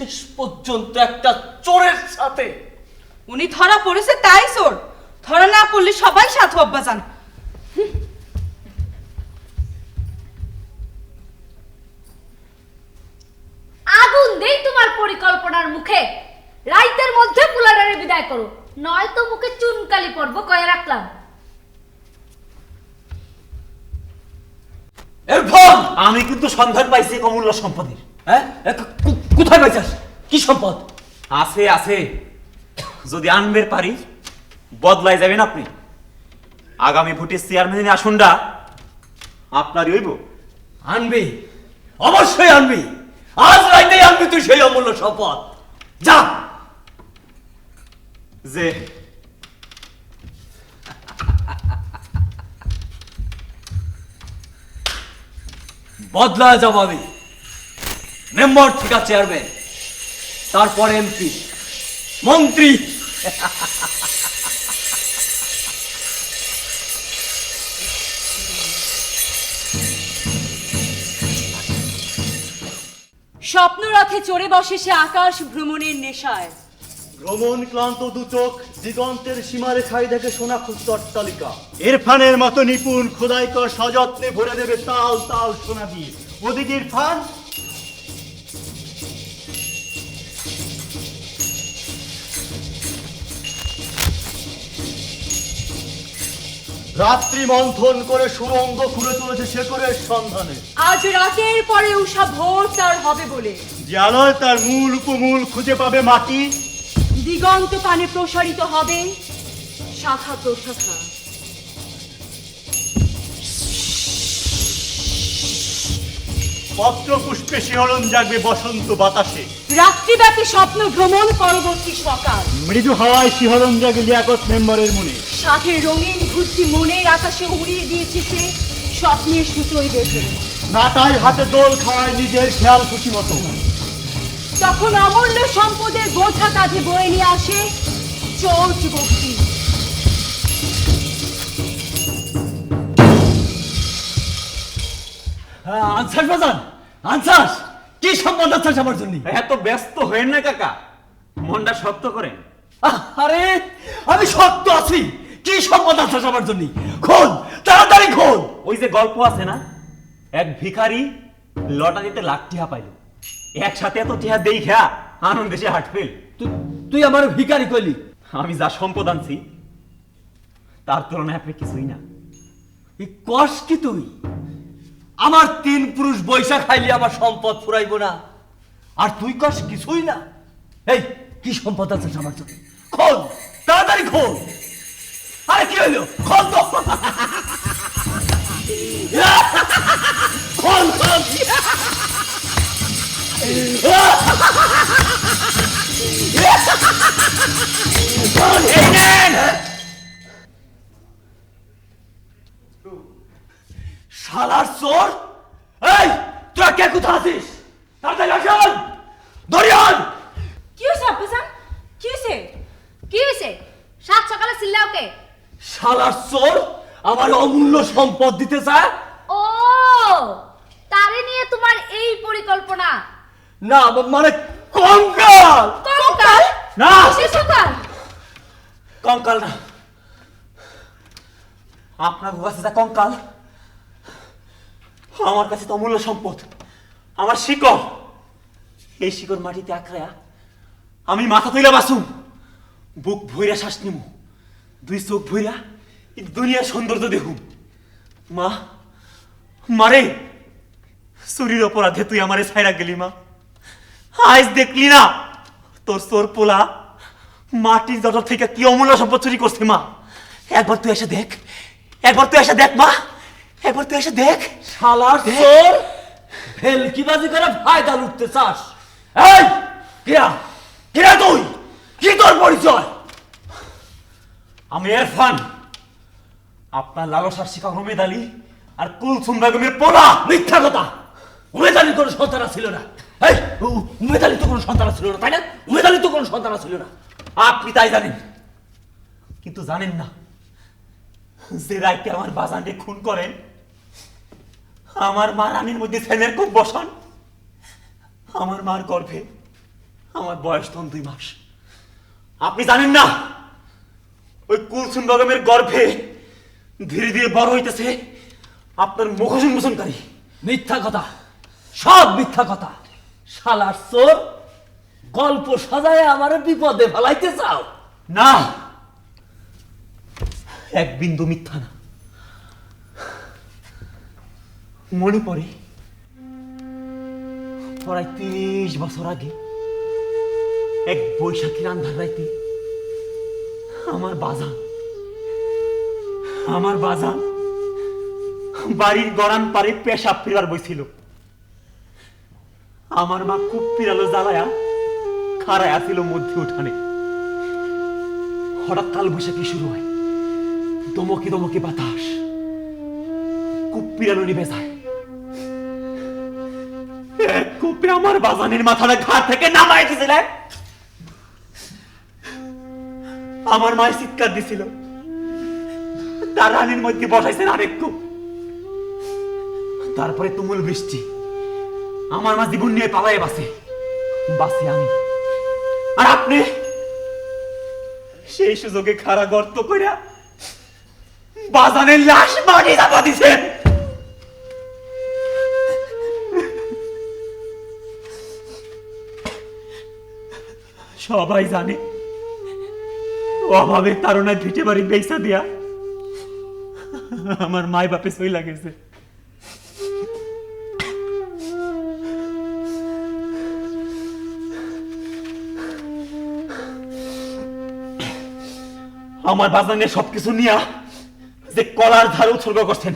শেষ পর্যন্ত একটা চোরের সাথে। উনি ধরা পড়েছে তাই চোর। ধরা না পড়লে সবাই সাধু আব্বাজান আগুন দেই তোমার পরিকল্পনার মুখে। রাইতের মধ্যে কুলাডারে বিদায় করো। নয়তো মুখে চুনকালি পড়ব কয়ে রাখলাম। এরফান আমি কিন্তু সন্ধান পাইছি এক অমূল্য সম্পদের হ্যাঁ কোথায় পাইছাস? কি সম্পদ? আছে আছে। যদি আনবের পারি বদলাই যাবেন আপনি। আগামী ভোটের চেয়ারম্যান আসনটা আপনারই হইব। আনবি? অবশ্যই আনবি। আজ রাইতে আনবি তুই সেই অমূল্য সম্পদ। যা। যে বদলা জবাবি মেম্বার ঠিক আছে চেয়ারম্যান। তারপর এমপি। মন্ত্রী। স্বপ্নরথে চড়ে বসে সে আকাশ ভ্রমণের নেশায়। ভ্রমণ ক্লান্ত দুচোখ দিগন্তের সীমারেখায় দেখে সোনা খুঁজত অট্টালিকা। এরফানের মতো নিপুণ খোদাই খোদাইকর সযত্নে ভরে দেবে তাল তাল সোনা দিয়ে। ওদিকে ইরফান রাত্রি মন্থন করে সুরঙ্গ খুলে তুলেছে শেকরের সন্ধানে। আজ রাতের পরে উষা ভোর তার হবে বলে। যে আলোয় তার মূল উপমূল খুঁজে পাবে মাটি। দিগন্ত পানে প্রসারিত হবে শাখা প্রশাখা। পত্র পুষ্পে শিহরণ জাগবে বসন্ত বাতাসে। রাত্রিব্যাপী স্বপ্ন ভ্রমণ পরবর্তী সকাল। মৃদু হাওয়ায় শিহরণ জাগে লিয়াকত মেম্বারের মনে। সাথে রঙিন ঘুরতি মনের আকাশে উড়িয়ে দিয়েছে সে স্বপ্নের সুতোই বেঁধে নাটাই হাতে দোল খাওয়ায় নিজের খেয়াল খুশি মতো। তখন অমূল্য সম্পদের বোঝা কাঁধে বয়ে নিয়ে আসে চোট ভক্তি। হ্যাঁ, আনসাস বাজান আনসাস কি সম্পদ আনসাস আমার জন্য? এত ব্যস্ত হয়েন না কাকা মনটা শক্ত করেন। আরে আমি শক্ত আছি। কি সম্পদ আনসাস আমার জন্য? খোল তাড়াতাড়ি খোল। ওই যে গল্প আছে না? এক ভিখারি লটা দিতে লাখ টিহা পাইল। একসাথে এত টিহা দেই খেয়া আনন্দে সে হাট ফেল। তুই- আমার ভিখারি কইলি। আমি যা সম্পদ আনছি তার তুলনায় আপনি কিছুই না। এই কষ কি তুই? আমার তিন পুরুষ বৈশাখ খাইলে আমার সম্পদ ফুরাইব না। আর তুই কষ কিছুই না। এই কি সম্পদ আছে আমার জন্য? খোল তাড়াতাড়ি খোল। আরে কি হইল খোল তো খোল খোল এই শালার চোর এই তোরা কে কোথা আছিস তাড়াতাড়ি আসুন দরিয়ান কি হয়েছে আব্বাজান কি হয়েছে কি হয়েছে সাত সকালে চিল্লাও কে শালার চোর আমার অমূল্য সম্পদ দিতে চায়? ও তারে নিয়ে তোমার এই পরিকল্পনা। না মানে কঙ্কাল! কঙ্কাল? না! কিসের সকাল কঙ্কাল না। আপনার কাছে যা কঙ্কাল। আমার কাছে তো অমূল্য সম্পদ। আমার শিকড়। এই শিকড় মাটিতে আঁকড়া আমি মাথা তুইলা বাসুম বুক ভইরা শ্বাস নিমু। দুই চোখ ভইরা এই দুনিয়ার সৌন্দর্য দেখুম। মা মারে চুরির অপরাধে তুই আমারে ছাইরা গেলি মা। আজ দেখলি না তোর চোর পোলা মাটির জটর থেকে কি অমূল্য সম্পদ চুরি করছে মা। একবার তুই এসে দেখ একবার তুই এসে দেখ মা একবার তুই এসে দেখ। শালার চোর ভেলকিবাজি করে ফায়দা লুটতে চাস। এই কিরা? কিরা তুই? কি তোর পরিচয়? আমি এরফান। আপনার লালসার শিকা রমেদ আলী আর কুলসুম বেগমের পোলা। মিথ্যা কথা। উমেদালির কোনো সন্তান ছিল না। এই উ- উমেদালির তো কোনো সন্তান ছিল না, তাই না? উমেদালির তো কোনো সন্তান ছিল না। আপনি তাই জানেন। কিন্তু জানেন না, যে রাইতে আমার বাজানকে খুন করেন, আমার মা রানীর মধ্যে ছেলের খুব বসান, আমার মার গর্ভে আমার বয়স তখন দুই মাস। আপনি জানেন না ওই কুলসুম বেগমের গর্ভে ধীরে ধীরে বড় হইতেছে আপনার মুখ উন্মোচনকারী মিথ্যা কথা। সব মিথ্যা কথা। শালার চোর গল্প সাজায় আমার বিপদে ফেলাইতে চাও? না। এক বিন্দু মিথ্যা না। মনে পড়ে প্রায় তিরিশ বছর আগে এক বৈশাখীর আন্ধার রাইতে আমার বাজান আমার বাজান বাড়ির গড়ান পারে পেশাব ফিরার বইছিল। আমার মা খুব পিরালো জ্বালায়া, খাড়ায় আসিল মধ্যে উঠানে। হঠাৎ কাল বৈশাখী শুরু হয়। দমকি দমকি বাতাস। কুপ্পিরানো নিভে যায়। এক কুপে আমার বাজানের মাথাটা ঘাট থেকে নামাই দিয়েছিলেন আমার মায়ের চিৎকার দিছিল। তার রানের মধ্যে বসাইছেন আরেকটু তারপরে তুমুল বৃষ্টি। আমার মা জীবন নিয়ে পালায় বাসে বাসে আমি। আর আপনি? সেই সুযোগে খাড়া গর্ত কইরা বাজানের লাশ মাটি চাপা দিছেন। সবাই জানে অভাবের তারণায় ভিটে বাড়ি বেসা দিয়া আমার মাই বাপে সই লাগেছে। আমার বাজানে সবকিছু নিয়া যে কলার ধার উৎসর্গ করছেন,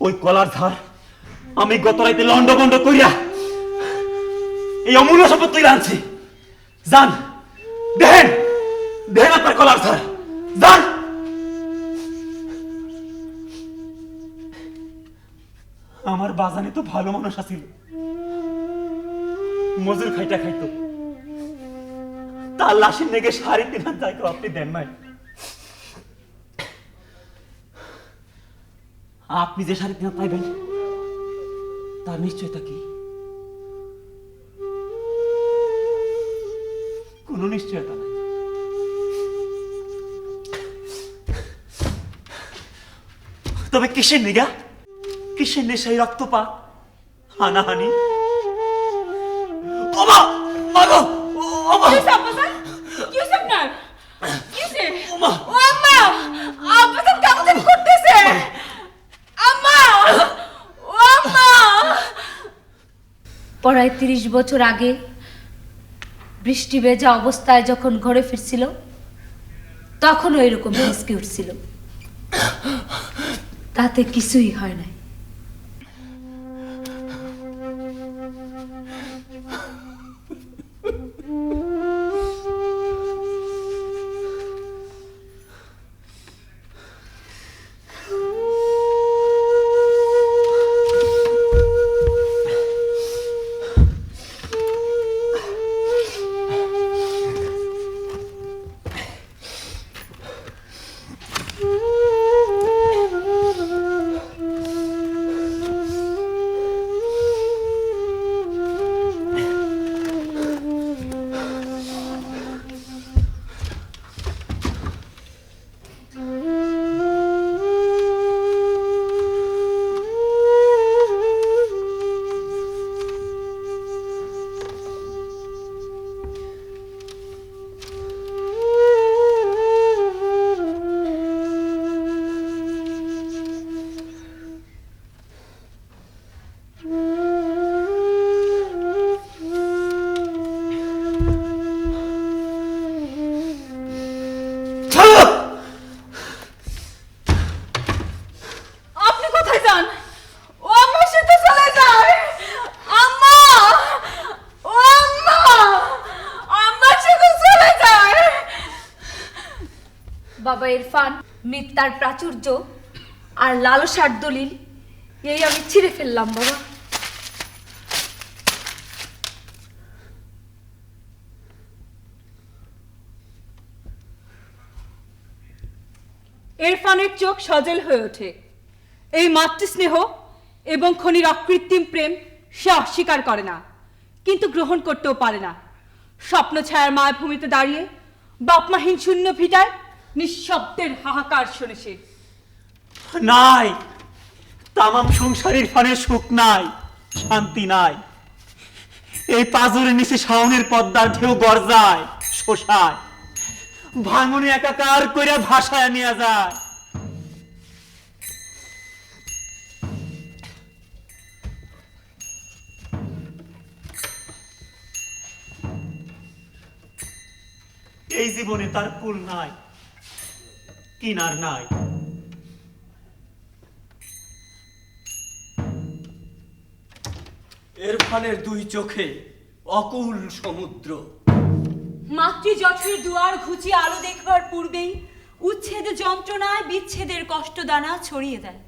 ওই কলার ধার আমি গত রাইতে লন্ড বন্ড করিয়া এই অমূল্য সম্পদ তৈরি আনছি। যান, দেখেন। দেখেন আপনার কলার ধার যান। আমার বাজানে তো ভালো মানুষ আছিল। মজুর খাইটা খাইতো। তার লাশের নেগে সাড়ে তিন হাজার টাকা আপনি দেন নাই। আপনি যে সাড়ে তিন পাইবেন, তার নিশ্চয়তা কি? কোনো নিশ্চয়তা তবে কিসের নিগা? কিসের নেশাই রক্তপা হানাহানি ওমা! মাগো ওমা! প্রায় তিরিশ বছর আগে বৃষ্টি ভেজা অবস্থায় যখন ঘরে ফিরছিল তখনও এরকম হিসকে উঠছিল। তাতে কিছুই হয় নাই। মিথ্যার প্রাচুর্য আর লালসার দলিল এই আমি ছিঁড়ে ফেললাম, বাবা। ইরফানের চোখ সজল হয়ে ওঠে। এই মাতৃস্নেহ এবং খনির অকৃত্রিম প্রেম সে অস্বীকার করে না, কিন্তু গ্রহণ করতেও পারে না। স্বপ্ন ছায়ার মায়ভূমিতে দাঁড়িয়ে বাপমাহীন শূন্য ভিটায় নিঃশব্দের হাহাকার শুনে সে। নাই। তামাম সংসারের ফানে সুখ নাই, শান্তি নাই। এই পাজরের নিচে শাওনের পদ্মার ঢেউ গরজায়, শোষায়। ভাঙনে একাকার কইরা ভাষায় নিয়ে যায়। এই জীবনে তার কুল নাই। কিনার নাই। এরফানের দুই চোখে অকুল সমুদ্র। মাতৃ জঠরের দুয়ার ঘুচি আলো দেখবার পূর্বেই উচ্ছেদ যন্ত্রণায় বিচ্ছেদের কষ্টদানা ছড়িয়ে দেয়।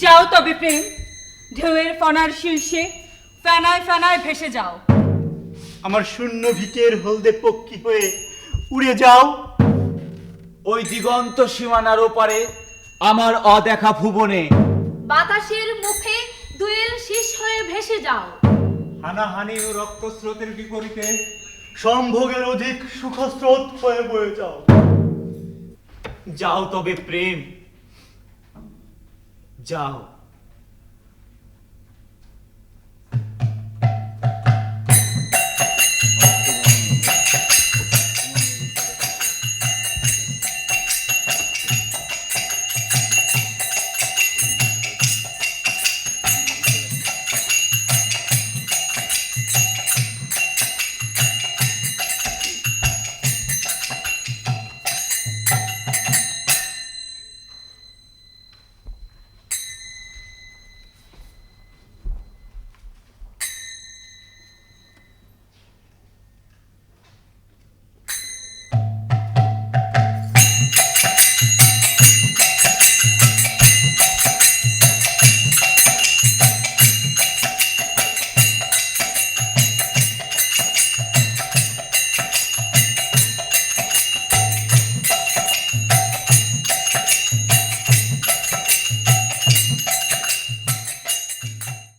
যাও তবে প্রেম ঢেউয়ের ফনার শীর্ষে ফেনায় ফেনায় ভেসে যাও। আমার শূন্য ভিটের হলদে পক্ষী হয়ে উড়ে যাও। ওই দিগন্ত সীমানার ওপারে আমার অদেখা ভুবনে। বাতাসের মুখে দুয়েল শীষ হয়ে ভেসে যাও। হানাহানি ও রক্তস্রোতের বিপরীতে সম্ভোগের অধিক সুখস্রোত হয়ে বয়ে যাও। যাও তবে প্রেম। যাও।